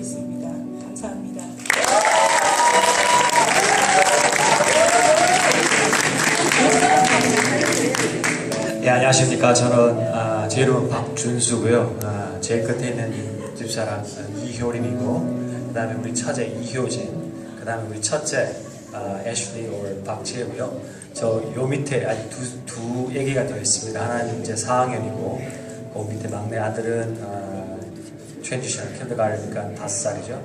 있습니다. 감사합니다. 네, 안녕하십니까. 저는 아, 제 이름은 박준수고요. 아, 제일 끝에 있는 집사람 아, 이효림이고, 그 다음에 우리 처제 이효진, 그 다음에 우리 첫째 아, 애슐리 올 박지혜고요. 저 요 밑에 아직 두, 두 애기가 더 있습니다. 하나는 이제 4학년이고, 그 밑에 막내 아들은 아, 트랜지션 kindergarten이니까 다섯 살이죠.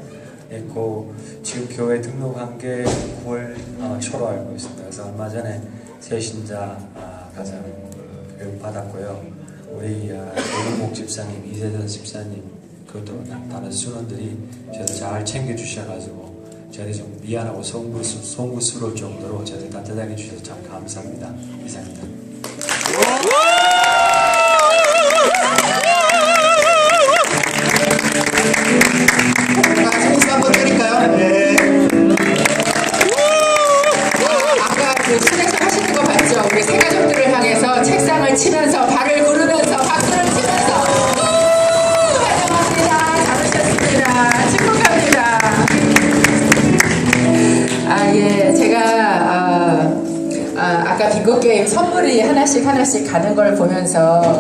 있고 지금 교회 등록한 게 9월 어, 초로 알고 있습니다. 그래서 얼마 전에 새 신자 아, 가장 교육 받았고요. 우리 아, 노동목 집사님, 이재선 집사님, 그것도 다른 순원들이 저를 잘 챙겨주셔가지고 저희 좀 미안하고 송구스, 송구스러울 정도로 저를 따뜻하게 주셔서 참 감사합니다. 이상입니다. 아, 아까 빙고 게임 선물이 하나씩 하나씩 가는 걸 보면서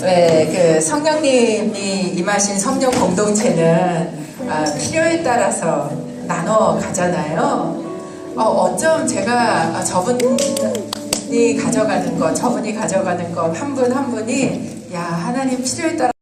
왜그 성령님이 임하신 성령 공동체는 아, 필요에 따라서 나눠 가잖아요. 어, 어쩜 제가 아, 저분이 가져가는 것, 저분이 가져가는 것, 한 분한 분이, 야, 하나님 필요에 따라